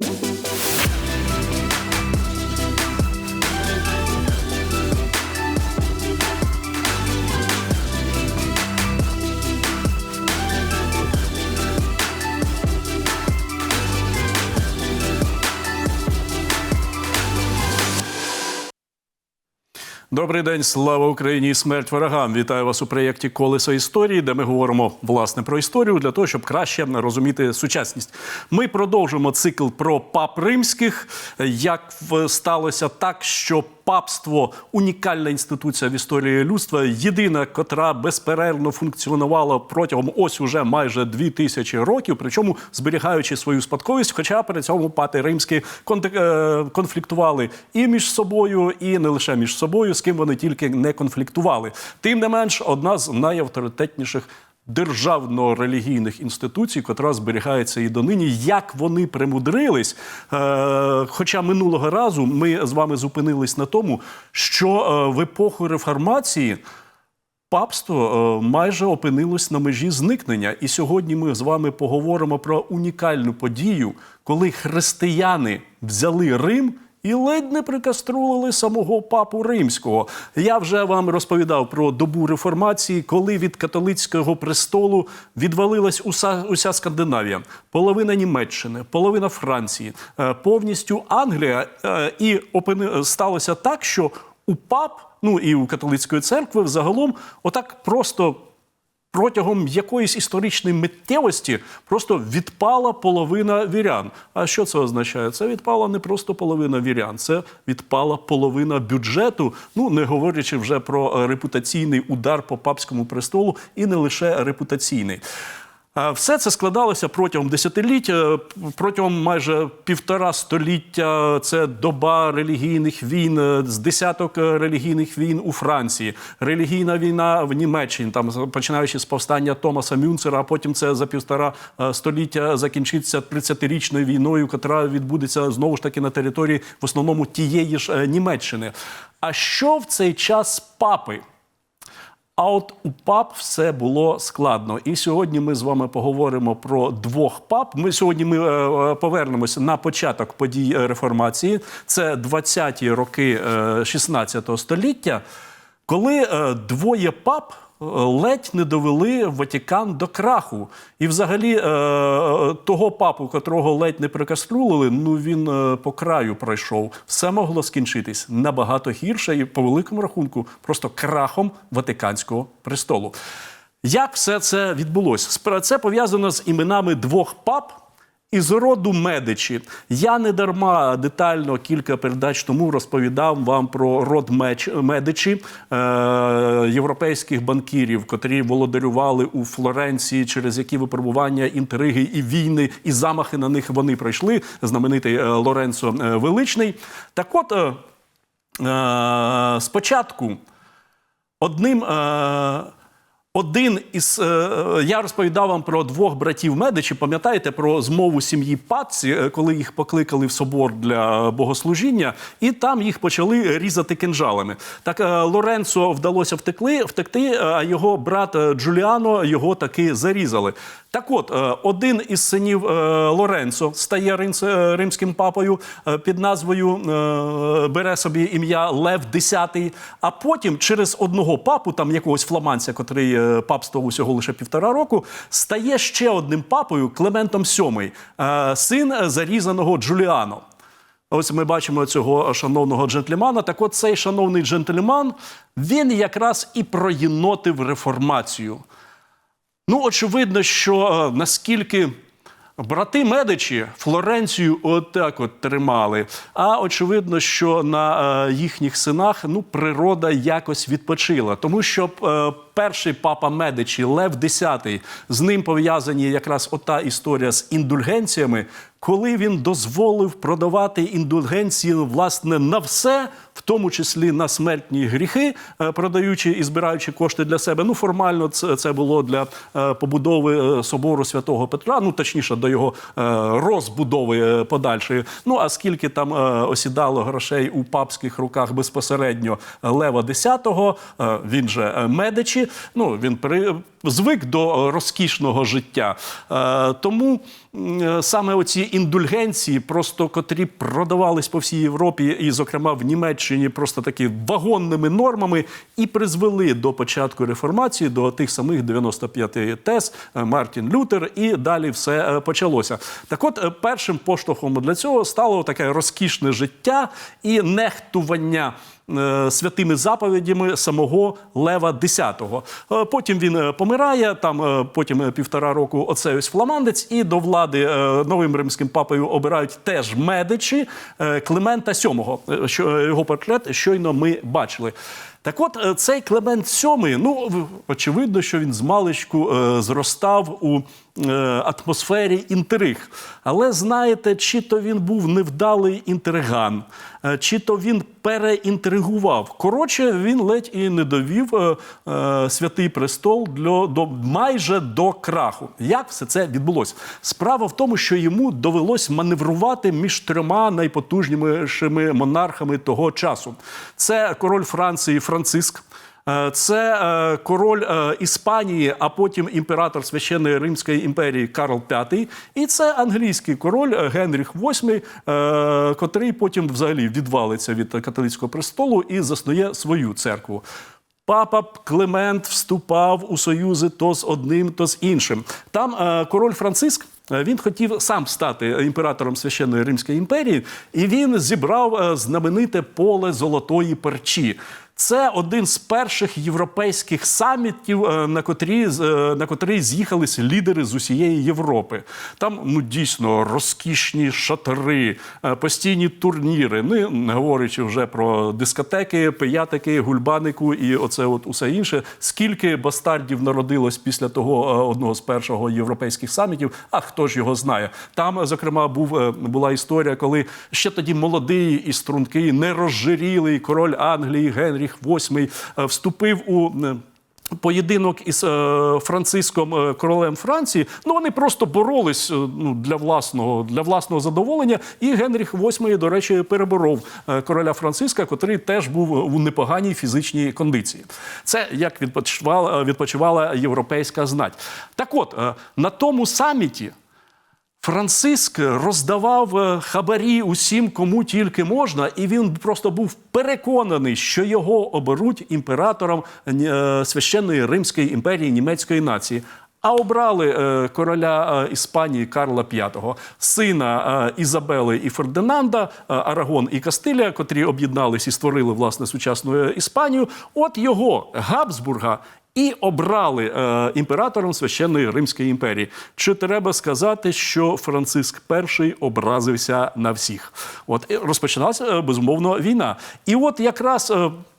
thank you Добрий день, слава Україні і смерть ворогам. Вітаю вас у проєкті Колесо історії, де ми говоримо власне про історію для того, щоб краще розуміти сучасність. Ми продовжуємо цикл про пап римських. Як сталося так, що папство унікальна інституція в історії людства, єдина, котра безперервно функціонувала протягом ось уже майже дві тисячі років, причому зберігаючи свою спадковість. Хоча при цьому пати римські е, конфліктували і між собою, і не лише між собою, з ким вони тільки не конфліктували. Тим не менш, одна з найавторитетніших. Державно-релігійних інституцій, котра зберігається і донині, як вони примудрились. Е, хоча минулого разу ми з вами зупинились на тому, що е, в епоху реформації папство е, майже опинилось на межі зникнення. І сьогодні ми з вами поговоримо про унікальну подію, коли християни взяли Рим. І ледь не прикаструлили самого папу римського. Я вже вам розповідав про добу реформації, коли від католицького престолу відвалилась уся, уся Скандинавія, половина Німеччини, половина Франції, е, повністю Англія. Е, І опини... сталося так, що у пап, ну і у католицької церкви взагалом, отак просто протягом якоїсь історичної миттєвості просто відпала половина вірян. А що це означає? Це відпала не просто половина вірян, це відпала половина бюджету. Ну не говорячи вже про репутаційний удар по папському престолу, і не лише репутаційний. Все це складалося протягом десятиліть, протягом майже півтора століття. Це доба релігійних війн, е, з десяток е, релігійних війн у Франції, релігійна війна в Німеччині, там починаючи з повстання Томаса Мюнцера, а потім це за півтора е, століття закінчиться 30-річною війною, яка відбудеться знову ж таки на території в основному тієї ж Німеччини. А що в цей час папи? А от у пап все було складно. І сьогодні ми з вами поговоримо про двох пап. Ми сьогодні ми е, е, повернемося на початок подій е, реформації. Це 20-ті роки е, 16 століття, коли двоє пап. Ледь не довели Ватікан до краху, і взагалі е, того папу, котрого ледь не прикаструлили, ну він е, по краю пройшов. Все могло скінчитись набагато гірше, і по великому рахунку, просто крахом Ватиканського престолу. Як все це відбулося? Це пов'язано з іменами двох пап. Із роду Медичі. Я не дарма детально кілька передач тому розповідав вам про род Меч- Медичі, е- європейських банкірів, котрі володарювали у Флоренції, через які випробування, інтриги і війни, і замахи на них вони пройшли. Знаменитий е, Лоренцо е, Величний. Так от, е- е- спочатку одним. Е- один із е, е, я розповідав вам про двох братів Медичі. Пам'ятаєте про змову сім'ї Патці, е, коли їх покликали в собор для богослужіння, і там їх почали різати кинжалами. Так Лоренцо вдалося втекли, втекти, а його брат Джуліано його таки зарізали. Так от, е, один із синів е, Лоренцо стає е, римським папою під назвою бере собі ім'я Лев X, а потім через одного папу, там якогось фламандця, котрий папствував усього лише півтора року, стає ще одним папою Клементом VII, син зарізаного Джуліано. Ось ми бачимо цього шановного джентльмана. Так от цей шановний джентльман, він якраз і проєнотив реформацію. Ну, очевидно, що е, наскільки брати Медичі Флоренцію отак от тримали. А очевидно, що на е, їхніх синах ну, природа якось відпочила. Тому що е, перший папа Медичі, Лев X, з ним пов'язані якраз ота історія з індульгенціями, коли він дозволив продавати індульгенції власне на все. В тому числі на смертні гріхи, е, продаючи і збираючи кошти для себе. Ну, формально це, це було для е, побудови е, собору святого Петра, ну точніше до його розбудови подальшої. Ну а скільки там осідало грошей у папських руках безпосередньо Лева X, він же Медичі, ну він при звик до розкішного життя. Тому саме оці індульгенції, просто котрі продавались по всій Європі, і, зокрема, в Німеччині, просто такі вагонними нормами, і призвели до початку реформації, до тих самих 95 тез е, Мартін Лютер, і далі все е, почалося. Так от, е, першим поштовхом для цього стало таке розкішне життя і нехтування святими заповідями самого Лева X. Е, Потім він е, помирає, там е, потім е, півтора року оцей ось фламандець, і до влади е, новим римським папою обирають теж медичі е, Климента VII, е, що е, його портрет щойно ми бачили. Так от, е, цей Клемент VII, ну, очевидно, що він з маличку е, зростав у е, атмосфері інтриг. Але знаєте, чи то він був невдалий інтриган, е, чи то він переінтригував. Коротше, він ледь і не довів е, е, святий престол для, до, майже до краху. Як все це відбулося? Справа в тому, що йому довелось маневрувати між трьома найпотужнішими монархами того часу. Це король Франції Франциск. Е, Це е, король е, Іспанії, а потім імператор священної Римської імперії Карл V. І це англійський король Генріх VIII, котрий потім взагалі відвалиться від католицького престолу і заснує свою церкву. Папа Климент вступав у союзи то з одним, то з іншим. Там король Франциск. Він хотів сам стати імператором священної Римської імперії, і він зібрав знамените поле золотої перчі. Це один з перших європейських самітів, е, на котрі е, на котрий з'їхались лідери з усієї Європи. Там ну дійсно розкішні шатри, е, постійні турніри. Ну не говорячи вже про дискотеки, пиятики, гульбанику і оце от усе інше. Скільки бастардів народилось після того одного з першого європейських самітів? А хто ж його знає? Там, зокрема, був була історія, коли ще тоді молодий і стрункий, нерозжирілий король Англії Генріх VIII е, вступив у. Поєдинок із е, Франциском е, королем Франції, ну вони просто боролись е, ну, для власного для власного задоволення. І Генріх VIII, до речі, переборов е, короля Франциска, котрий теж був у непоганій фізичній кондиції. Це як відпочивала, відпочивала європейська знать. Так от е, на тому саміті. Франциск роздавав е, хабарі усім, кому тільки можна, і він просто був переконаний, що його оберуть імператором е, священної Римської імперії німецької нації. А обрали е, короля Іспанії Карла V, сина Ізабели і Фердинанда, Арагон і Кастилія, котрі об'єднались і створили власне сучасну Іспанію. От його Габсбурга і обрали е, імператором священної Римської імперії. Чи треба сказати, що Франциск І образився на всіх? От розпочалася е, безумовно війна. І от якраз.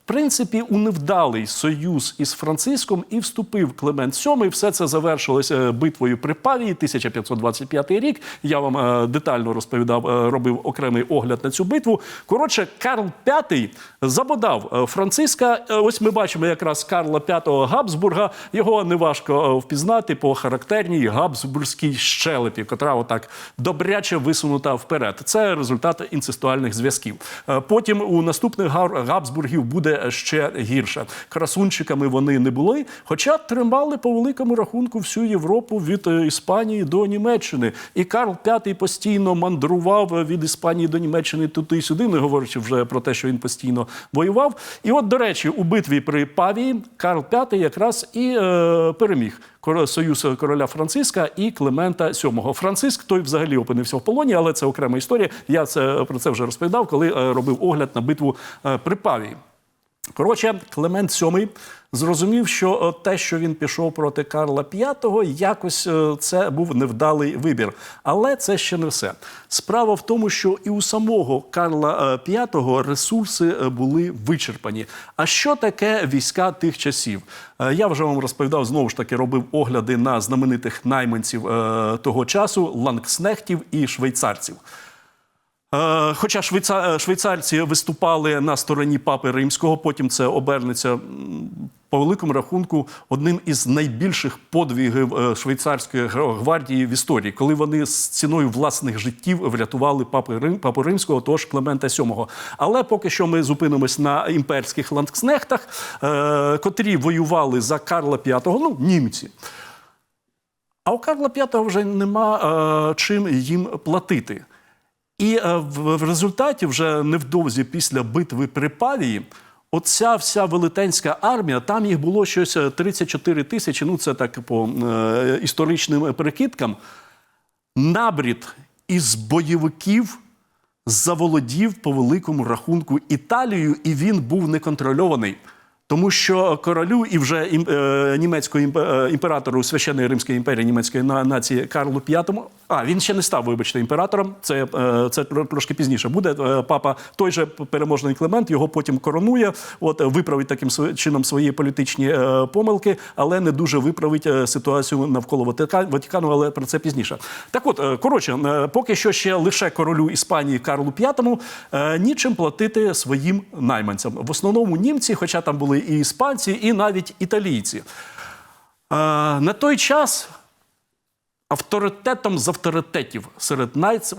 Е, принципі, у невдалий союз із Франциском і вступив Клемент VII. Все це завершилося битвою при Павії, 1525 рік. Я вам е, детально розповідав, е, робив окремий огляд на цю битву. Коротше, Карл V забодав е, Франциска. Е, Ось ми бачимо якраз Карла V Габсбурга. Його неважко е, впізнати по характерній габсбурзькій щелепі, котра отак добряче висунута вперед. Це результат інцестуальних зв'язків. Е, Потім у наступних Габсбургів буде ще гірше. Красунчиками вони не були, хоча тримали по великому рахунку всю Європу від е, Іспанії до Німеччини. І Карл V постійно мандрував е, від Іспанії до Німеччини туди і сюди, не говорячи вже про те, що він постійно воював. І от, до речі, у битві при Павії Карл V якраз і е, переміг. Союз короля Франциска і Климента VII. Франциск той взагалі опинився в полоні, але це окрема історія. Я це про це вже розповідав, коли е, робив огляд на битву е, при Павії. Коротше, Клемент VII зрозумів, що е, те, що він пішов проти Карла V, якось е, це був невдалий вибір. Але це ще не все. Справа в тому, що і у самого Карла V ресурси е, були вичерпані. А що таке війська тих часів? Я вже вам розповідав знову ж таки, робив огляди на знаменитих найманців того часу лангснехтів і швейцарців. Е, Хоча швейцарці виступали на стороні папи римського, потім це обернеться по великому рахунку одним із найбільших подвигів е, швейцарської гвардії в історії, коли вони з ціною власних життів врятували папи Рим, папу римського, тож Клемента VII. Але поки що ми зупинимось на імперських ландкснехтах, е, котрі воювали за Карла V, ну німці. А у Карла V вже нема е, чим їм платити. І е, в, результаті, вже невдовзі після битви при Павії, оця вся велетенська армія, там їх було щось е, 34 тисячі, ну це так по е, історичним перекидкам, набрід із бойовиків заволодів по великому рахунку Італією, і він був неконтрольований. Тому що королю і вже е, німецького е, імператору Священної Римської імперії німецької нації Карлу V, а він ще не став, вибачте, імператором. Це, е, це трошки пізніше буде. Папа, той же переможний Клемент, його потім коронує. От виправить таким чином свої політичні помилки, але не дуже виправить ситуацію навколо Ватика- Ватикану, але про це пізніше. Так от, коротше, поки що ще лише королю Іспанії Карлу V нічим платити своїм найманцям. В основному німці, хоча там були і іспанці, і навіть італійці. Е, На той час авторитетом з авторитетів серед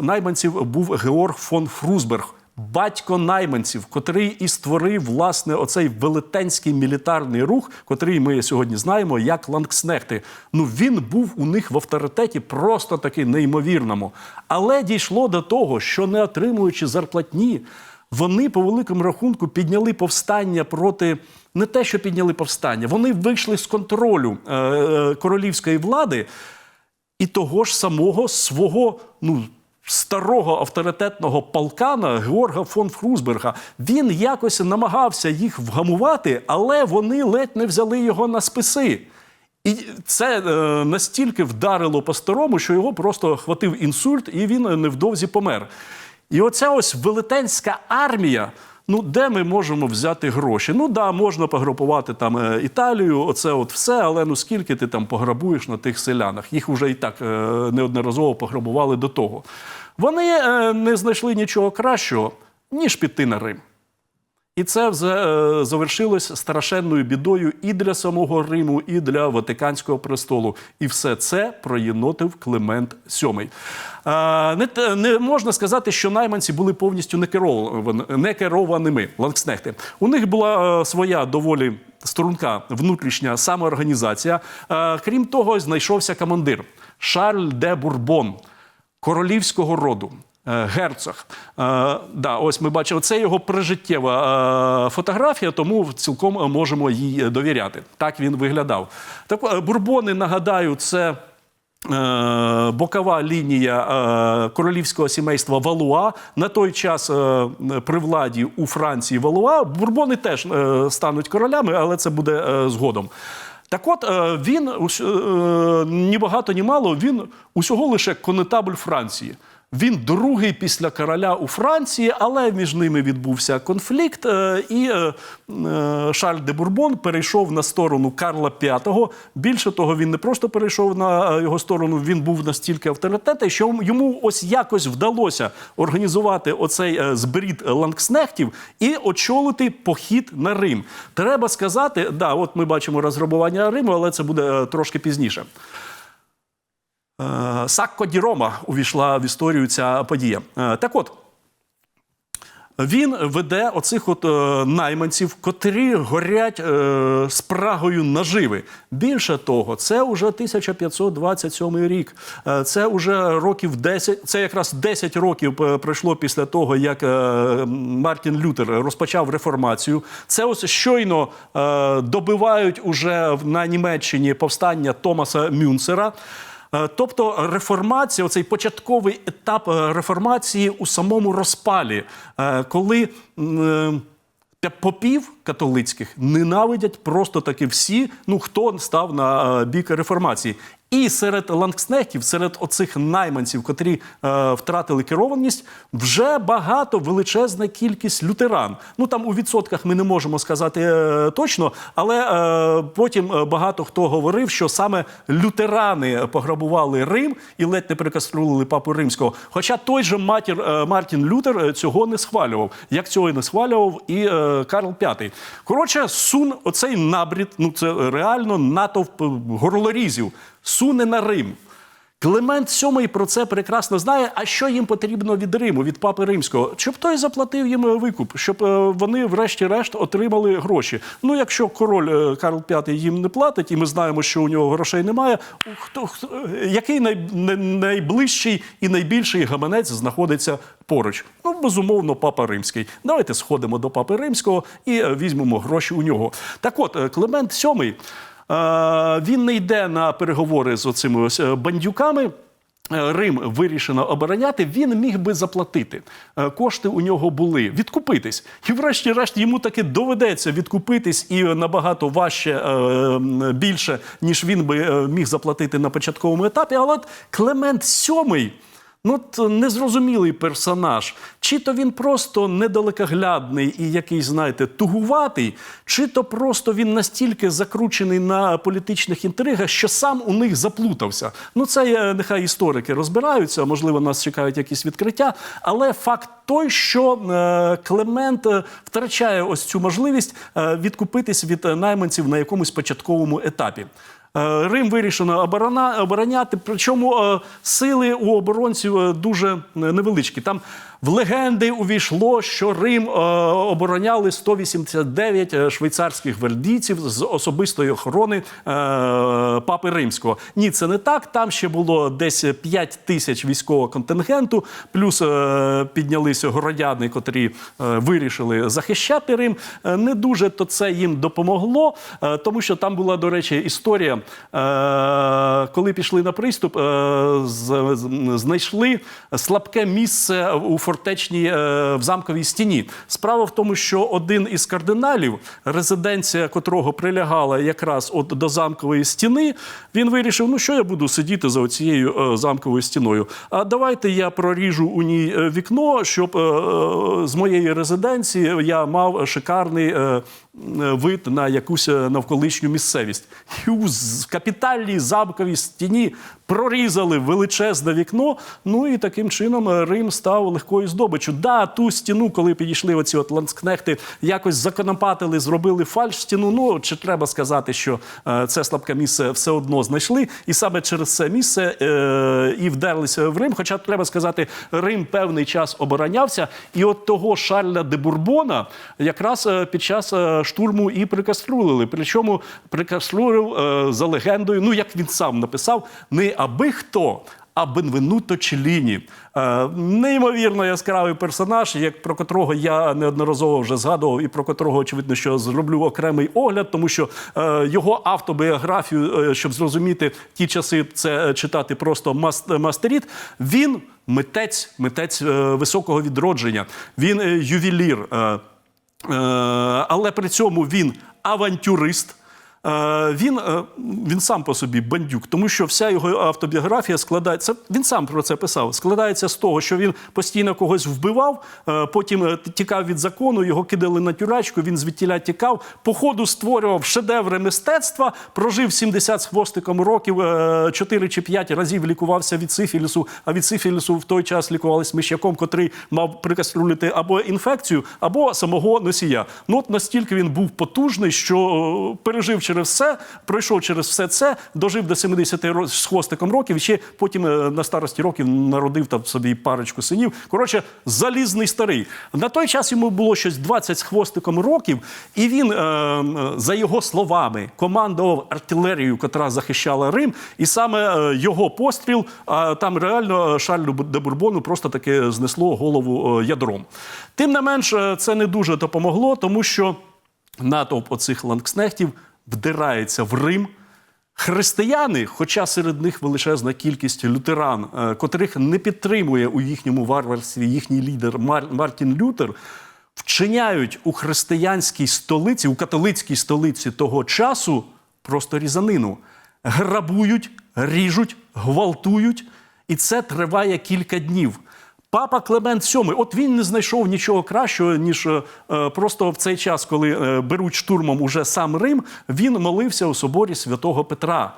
найманців був Георг фон Фрузберг, батько найманців, котрий і створив власне оцей велетенський мілітарний рух, котрий ми сьогодні знаємо як лангснехти. Ну він був у них в авторитеті просто таки неймовірному. Але дійшло до того, що не отримуючи зарплатні, вони по великому рахунку підняли повстання проти не те, що підняли повстання, вони вийшли з контролю е, е, королівської влади і того ж самого свого ну, старого авторитетного полкана Георга фон Фрузберга. Він якось намагався їх вгамувати, але вони ледь не взяли його на списи. І це е, настільки вдарило по старому, що його просто хватив інсульт, і він невдовзі помер. І оця ось велетенська армія. Ну, де ми можемо взяти гроші? Ну да, можна пограбувати там е, Італію, оце от все, але ну скільки ти там пограбуєш на тих селянах? Їх вже і так е, неодноразово пограбували до того. Вони е, не знайшли нічого кращого, ніж піти на Рим. І це е, завершилось страшенною бідою і для самого Риму, і для Ватиканського престолу. І все це проєнотив Климент VII. Е, не, не можна сказати, що найманці були повністю некерованими, некерованими лангснехти. У них була е, своя доволі струнка внутрішня самоорганізація. Крім того, знайшовся командир Шарль де Бурбон королівського роду. Е, Герцог. Е, да, ось ми бачимо, це його прижиттєва е, фотографія, тому цілком можемо їй довіряти. Так він виглядав. Так, бурбони, нагадаю, це. Бокова лінія королівського сімейства Валуа на той час при владі у Франції Валуа. Бурбони теж стануть королями, але це буде згодом. Так от він ні багато, ні мало, він усього лише конетабль Франції. Він другий після короля у Франції, але між ними відбувся конфлікт, е, і е, е, Шарль де Бурбон перейшов на сторону Карла V. Більше того, він не просто перейшов на його сторону, він був настільки авторитетний, що йому ось якось вдалося організувати оцей збрід лангснехтів і очолити похід на Рим. Треба сказати, да, от ми бачимо розграбування Риму, але це буде трошки пізніше. Е, Сакко ді Рома увійшла в історію ця подія. Е, Так от. Він веде оцих от е, найманців, котрі горять е, спрагою наживи. Більше того, це вже 1527 рік. Е, це вже років 10, це якраз 10 років пройшло після того, як е, Мартін Лютер розпочав реформацію. Це ось щойно е, добивають уже на Німеччині повстання Томаса Мюнцера. Е, Тобто реформація, оцей початковий етап е, реформації у самому розпалі, е, коли попів католицьких ненавидять просто таки всі, ну хто став на бік реформації. І серед ланкснехтів, серед оцих найманців, котрі е, втратили керованість, вже багато величезна кількість лютеран. Ну там у відсотках ми не можемо сказати е, точно, але е, потім е, багато хто говорив, що саме лютерани пограбували Рим і ледь не перекаструлили папу римського. Хоча той же матір е, Мартін Лютер е, цього не схвалював, як цього і не схвалював і е, Карл V. Коротше, сун, оцей набрід, ну це реально натовп е, горлорізів, суне на Рим. Климент VII про це прекрасно знає. А що їм потрібно від Риму, від папи римського? Щоб той заплатив їм викуп, щоб е, вони, врешті-решт, отримали гроші. Ну, якщо король е, Карл V їм не платить, і ми знаємо, що у нього грошей немає. Хто, хто е, який най, най- найближчий і найбільший гаманець знаходиться поруч? Ну, безумовно, папа римський. Давайте сходимо до папи римського і е, візьмемо гроші у нього. Так от, е, Климент VII, Е, Він не йде на переговори з оцими ось е, бандюками. Е, Рим вирішено обороняти, він міг би заплатити. Е, Кошти у нього були відкупитись. І, врешті-решт, йому таки доведеться відкупитись і набагато важче е, більше, ніж він би е, міг заплатити на початковому етапі. Але от Клемент VII Ну, от незрозумілий персонаж. Чи то він просто недалекоглядний і якийсь, знаєте, тугуватий, чи то просто він настільки закручений на політичних інтригах, що сам у них заплутався. Ну, це нехай історики розбираються, можливо, нас чекають якісь відкриття. Але факт той, що е, Клемент е, втрачає ось цю можливість е, відкупитись від найманців на якомусь початковому етапі. Е, Рим вирішено оборона, обороняти, причому е, сили у оборонців е, дуже невеличкі. Там в легенди увійшло, що Рим обороняли 189 е, швейцарських гвардійців з особистої охорони папи римського. Ні, це не так. Там ще було десь 5 тисяч військового контингенту, плюс піднялися городяни, котрі вирішили захищати Рим. Не дуже то це їм допомогло, тому що там була, до речі, історія, коли пішли на приступ, е, знайшли слабке місце у фортечній е, в замковій стіні. Справа в тому, що один із кардиналів, резиденція котрого прилягала якраз от до замкової стіни, він вирішив: ну що я буду сидіти за оцією е, замковою стіною. А давайте я проріжу у ній е, вікно, щоб е, е, з моєї резиденції я мав шикарний. Е, Вид на якусь е, навколишню місцевість. І у капітальній замковій стіні прорізали величезне вікно. Ну і таким чином е, Рим став легкою здобиччю. Да, ту стіну, коли підійшли оці от ланскнехти, якось законопатили, зробили фальш стіну. Ну чи треба сказати, що е, це слабке місце все одно знайшли, і саме через це місце е, і вдерлися в Рим. Хоча треба сказати, Рим певний час оборонявся, і от того Шарля де Бурбона якраз е, під час штурму і прикаструлили. Причому прикаструлив е, за легендою, ну як він сам написав, не аби хто. А Бенвенуто Челіні. Е, неймовірно яскравий персонаж, як про котрого я неодноразово вже згадував, і про котрого, очевидно, що зроблю окремий огляд, тому що е, його автобіографію, е, щоб зрозуміти ті часи, це читати просто маст- мастеріт. Він митець, митець високого відродження. Він ювелір. Але при цьому він авантюрист. Е, Він, е, він сам по собі бандюк, тому що вся його автобіографія складається. Він сам про це писав. Складається з того, що він постійно когось вбивав, е, потім тікав від закону, його кидали на тюрачку. Він звідтіля тікав. По ходу створював шедеври мистецтва, прожив 70 з хвостиком років, е, 4 чи 5 разів лікувався від сифілісу. А від сифілісу в той час лікувалися миш'яком, котрий мав прикаструлити або інфекцію, або самого носія. Ну от настільки він був потужний, що пережив через все, пройшов через все це, дожив до 70 ро- з хвостиком років, ще потім е, на старості років народив там собі парочку синів. Коротше, залізний старий. На той час йому було щось 20 з хвостиком років, і він, е, е, за його словами, командував артилерією, котра захищала Рим, і саме його постріл, там реально Шарлю де Бурбону просто таки знесло голову ядром. Тим не менш, це не дуже допомогло, тому що натовп оцих ланкснехтів вдирається в Рим. Християни, хоча серед них величезна кількість лютеран, е, котрих не підтримує у їхньому варварстві їхній лідер Мар- Мартін Лютер, вчиняють у християнській столиці, у католицькій столиці того часу просто різанину. грабують, ріжуть, гвалтують, і це триває кілька днів. Папа Клемент VII, от він не знайшов нічого кращого, ніж е, е, просто в цей час, коли е, беруть штурмом уже сам Рим, він молився у соборі святого Петра.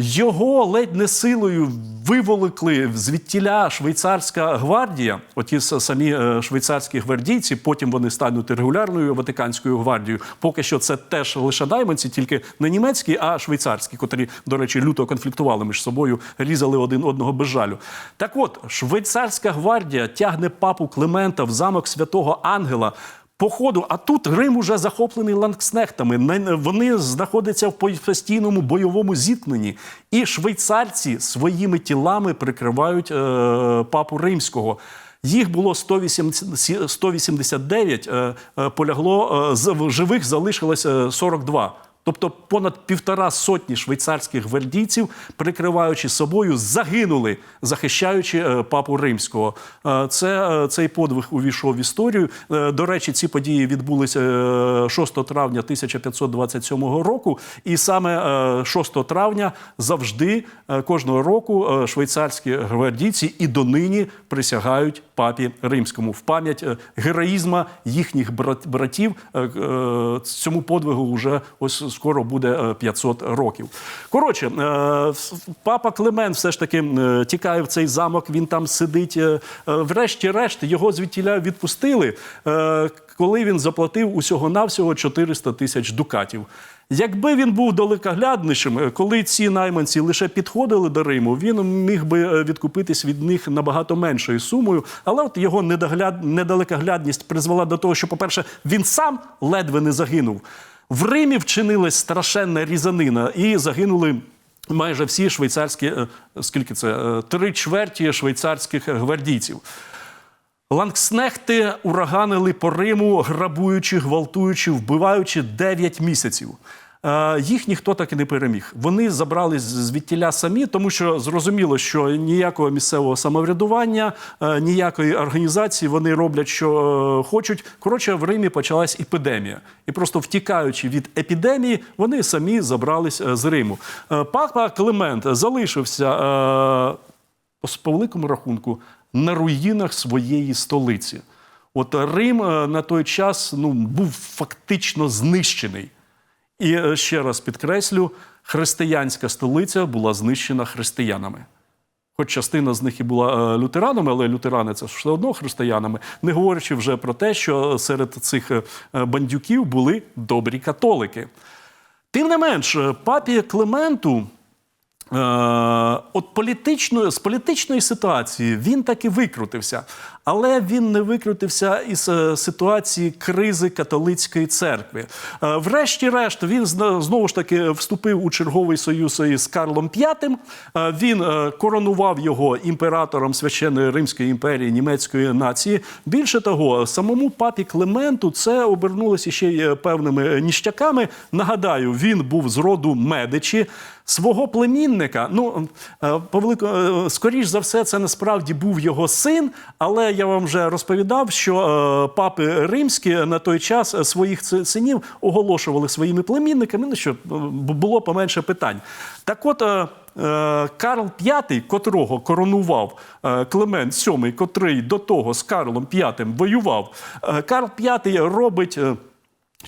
Його ледь не силою виволокли звідтіля швейцарська гвардія, оті самі е, швейцарські гвардійці. Потім вони стануть регулярною Ватиканською гвардією. Поки що це теж лише найманці, тільки не німецькі, а швейцарські, котрі, до речі, люто конфліктували між собою, різали один одного без жалю. Так от, швейцарська гвардія тягне папу Климента в замок святого Ангела. Походу, а тут Рим уже захоплений ланкснехтами. Не- Вони знаходяться в постійному бойовому зіткненні. І швейцарці своїми тілами прикривають е, папу римського. Їх було 180 189, е, е, полягло е, живих залишилось е, 42. Тобто понад півтора сотні швейцарських гвардійців, прикриваючи собою, загинули, захищаючи е, папу римського. Е, Це е, цей подвиг увійшов в історію. До речі, ці події відбулися е, 6 травня 1527 року, і саме е, 6 травня завжди кожного року швейцарські гвардійці і донині присягають папі римському в пам'ять героїзма їхніх брат- братів. Цьому подвигу вже ось скоро буде е, 500 років. Коротше, е, папа Климент все ж таки е, тікає в цей замок. Він там сидить. Е, е, Врешті-решт його звідтіля відпустили, е, коли він заплатив усього навсього 400 тисяч дукатів. Якби він був далекогляднішим, е, коли ці найманці лише підходили до Риму, він міг би е, відкупитись від них набагато меншою сумою. Але от його недалекоглядність призвела до того, що, по-перше, він сам ледве не загинув. В Римі вчинилась страшенна різанина, і загинули. Майже всі швейцарські, е, скільки це е, три чверті швейцарських гвардійців. Ланкснехти ураганили по Риму, грабуючи, гвалтуючи, вбиваючи 9 місяців. Е, Їх ніхто так і не переміг. Вони забрали звідтіля самі, тому що зрозуміло, що ніякого місцевого самоврядування, е, ніякої організації вони роблять, що е, хочуть. Коротше, в Римі почалась епідемія. І просто втікаючи від епідемії, вони самі забрались з Риму. Папа Климент залишився по великому рахунку на руїнах своєї столиці. От Рим на той час ну, був фактично знищений. І е, ще раз підкреслю: християнська столиця була знищена християнами. Хоч частина з них і була е, лютеранами, але лютерани це все одно християнами, не говорячи вже про те, що серед цих е, бандюків були добрі католики. Тим не менш, папі Клименту от політичної, з політичної ситуації він таки викрутився, але він не викрутився із е, ситуації кризи католицької церкви. Е, врешті-решт, він знову ж таки вступив у черговий союз із Карлом V. Е, він коронував його імператором священної Римської імперії німецької нації. Більше того, самому папі Клементу це обернулося ще й певними ніштяками. Нагадаю, він був з роду Медичі. Свого племінника, ну по велико, скоріш за все, це насправді був його син. Але я вам вже розповідав, що е, папи римські на той час е, своїх синів оголошували своїми племінниками. Ну що е, було поменше питань. Так, от. Карл V, котрого коронував Климент VII, котрий до того з Карлом V воював, Карл V робить.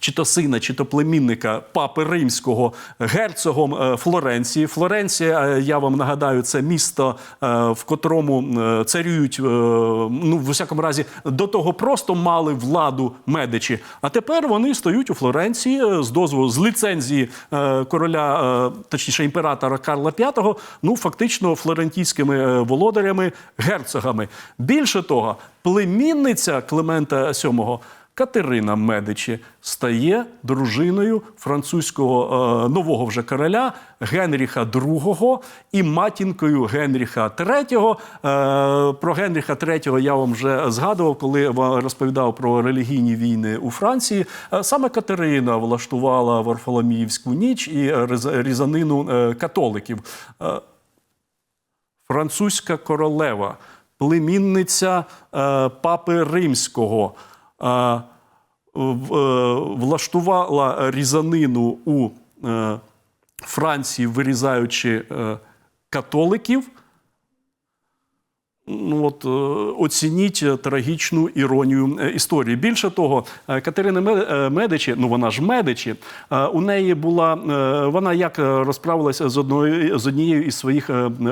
Чи то сина, чи то племінника папи римського герцогом е, Флоренції. Флоренція, е, я вам нагадаю, це місто, е, в котрому царюють, ну в усякому разі, до того просто мали владу медичі. А тепер вони стоять у Флоренції з дозволу з ліцензії короля, точніше імператора Карла V, ну фактично флорентійськими володарями, герцогами. Більше того, племінниця Климента VII Катерина Медичі стає дружиною французького е, нового вже короля Генріха II і матінкою Генріха III. Е, про Генріха III я вам вже згадував, коли розповідав про релігійні війни у Франції. Е, саме Катерина влаштувала Варфоломіївську ніч і різанину е, католиків. Е, французька королева, племінниця е, папи римського. Е, влаштувала різанину у е, Франції, вирізаючи е, католиків. Ну, от, е, оцініть е, трагічну іронію е, історії. Більше того, Катерина Ме- Медичі, ну вона ж Медичі, у неї була вона як розправилася з одною з однією із своїх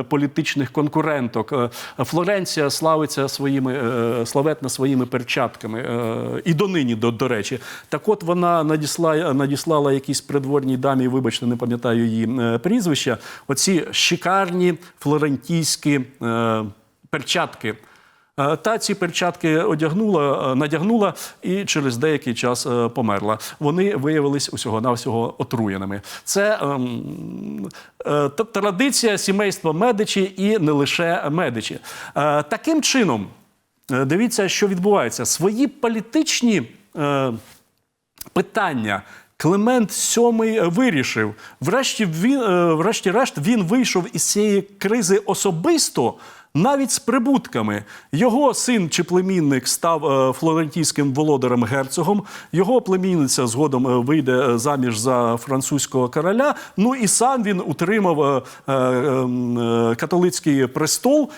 політичних конкуренток. Флоренція славиться своїми славетна своїми перчатками і донині, до, до речі. Так, от вона надісла, надіслала якійсь придворній дамі, вибачте, не пам'ятаю її прізвища. Оці шикарні флорентійські. Перчатки. Е, Та ці перчатки одягнула, е, надягнула і через деякий час е, померла. Вони виявились усього-навсього отруєними. Це ем, е, традиція сімейства Медичі і не лише Медичі. Е, Таким чином, дивіться, що відбувається. Свої політичні. е, питання. Климент VII вирішив. Врешті він, врешті-решт, він вийшов із цієї кризи особисто. Навіть з прибутками його син чи племінник став е, флорентійським володарем герцогом. Його племінниця згодом е, вийде е, заміж за французького короля. Ну і сам він утримав ем, католицький престол.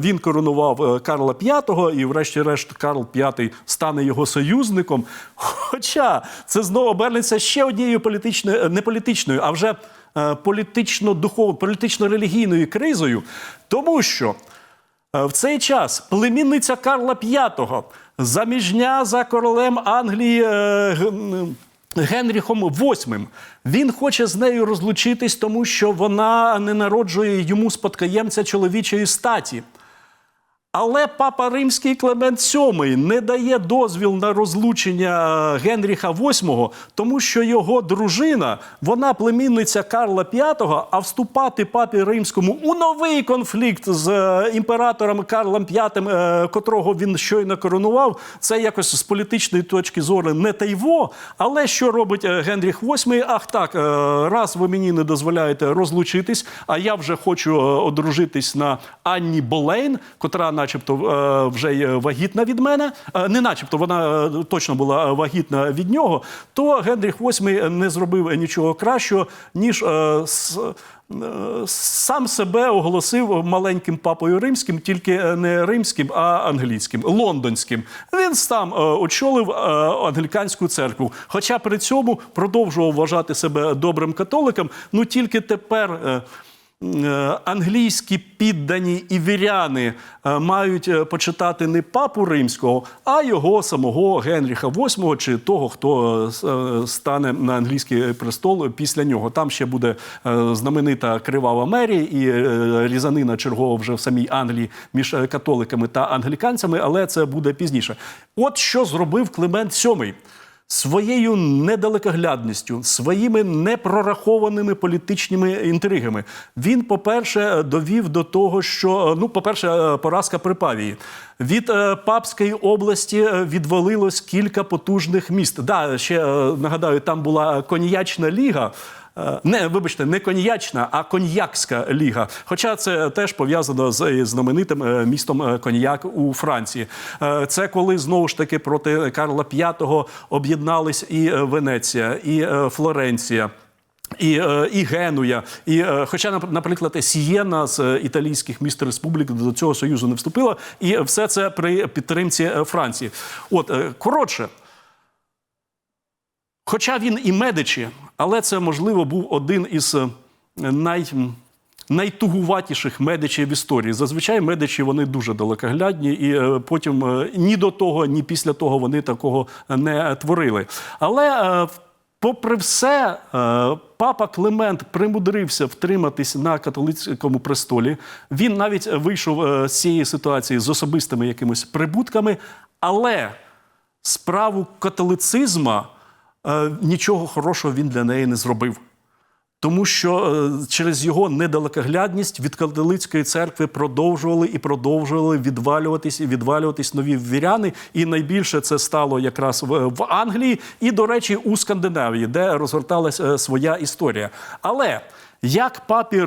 Він коронував Карла V, і, врешті-решт, Карл V стане його союзником. Хоча це знову обернеться ще однією політичною, не політичною, а вже е, політично-духовою, політично-релігійною кризою, тому що Е, В цей час племінниця Карла V, заміжня за королем Англії е, Генріхом VIII, він хоче з нею розлучитись, тому що вона не народжує йому спадкоємця чоловічої статі. Але папа римський Клемент VII не дає дозвіл на розлучення е, Генріха VIII, тому що його дружина, вона племінниця Карла V, а вступати папі римському у новий конфлікт з е, імператором Карлом V, е, котрого він щойно коронував, це якось з політичної точки зору не тайво. Але що робить Генріх VIII? Ах так, раз ви мені не дозволяєте розлучитись, а я вже хочу одружитись на Анні Болейн, котра, начебто, е, вже вагітна від мене. Е, Не начебто, вона е, точно була вагітна від нього. То Генріх VIII не зробив нічого кращого, ніж сам себе оголосив маленьким папою римським, тільки не римським, а англійським, лондонським. Він сам очолив англіканську церкву. Хоча при цьому продовжував вважати себе добрим католиком. Ну тільки тепер. Е, Англійські піддані і віряни е, мають е, почитати не папу римського, а його самого Генріха VIII чи того, хто стане на англійський престол після нього. Там ще буде знаменита кривава Мері і різанина чергова вже в самій Англії між католиками та англіканцями, але це буде пізніше. От що зробив Климент VII. Своєю недалекоглядністю, своїми непрорахованими політичними інтригами, він, по-перше, довів до того, що ну, по-перше, е, поразка при Павії. Від е, Папської області е, відвалилось кілька потужних міст. Да, ще е, нагадаю, там була коньячна ліга. Е, Не, вибачте, не коньячна, а коньякська ліга. Хоча це теж пов'язано з знаменитим е, містом е, Коньяк у Франції. Це коли знову ж таки проти Карла V об'єднались і Венеція, і Флоренція. І, і Генуя, і хоча, наприклад, Сієна з італійських міст республік до цього союзу не вступила, і все це при підтримці Франції. От коротше, Хоча він і медичі, але це, можливо, був один із е, най, найтугуватіших медичів в історії. Зазвичай медичі вони дуже далекоглядні, і е, потім е, ні до того, ні після того вони такого не творили. Але Попри все, папа Климент примудрився втриматись на католицькому престолі. Він навіть вийшов з цієї ситуації з особистими якимись прибутками, але справу католицизма е, нічого хорошого він для неї не зробив. Тому що е, через його недалекоглядність від католицької церкви продовжували і продовжували відвалюватись і відвалюватись нові віряни. І найбільше це стало якраз в, Англії і, до речі, у Скандинавії, де розгорталась е, своя історія. Але як папі,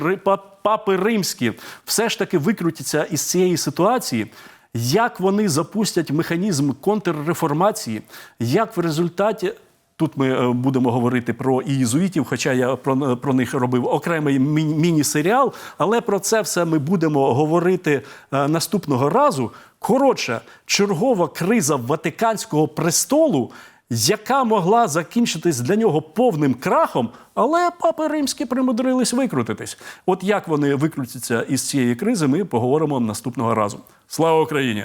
папи римські все ж таки викрутяться із цієї ситуації, як вони запустять механізм контрреформації, як в результаті Тут ми е, будемо говорити про ієзуїтів, хоча я про, про них робив окремий міні- міні-серіал. Але про це все ми будемо говорити е, наступного разу. Коротше, чергова криза Ватиканського престолу, яка могла закінчитись для нього повним крахом, але папи римські примудрились викрутитись. От як вони викрутяться із цієї кризи, ми поговоримо наступного разу. Слава Україні!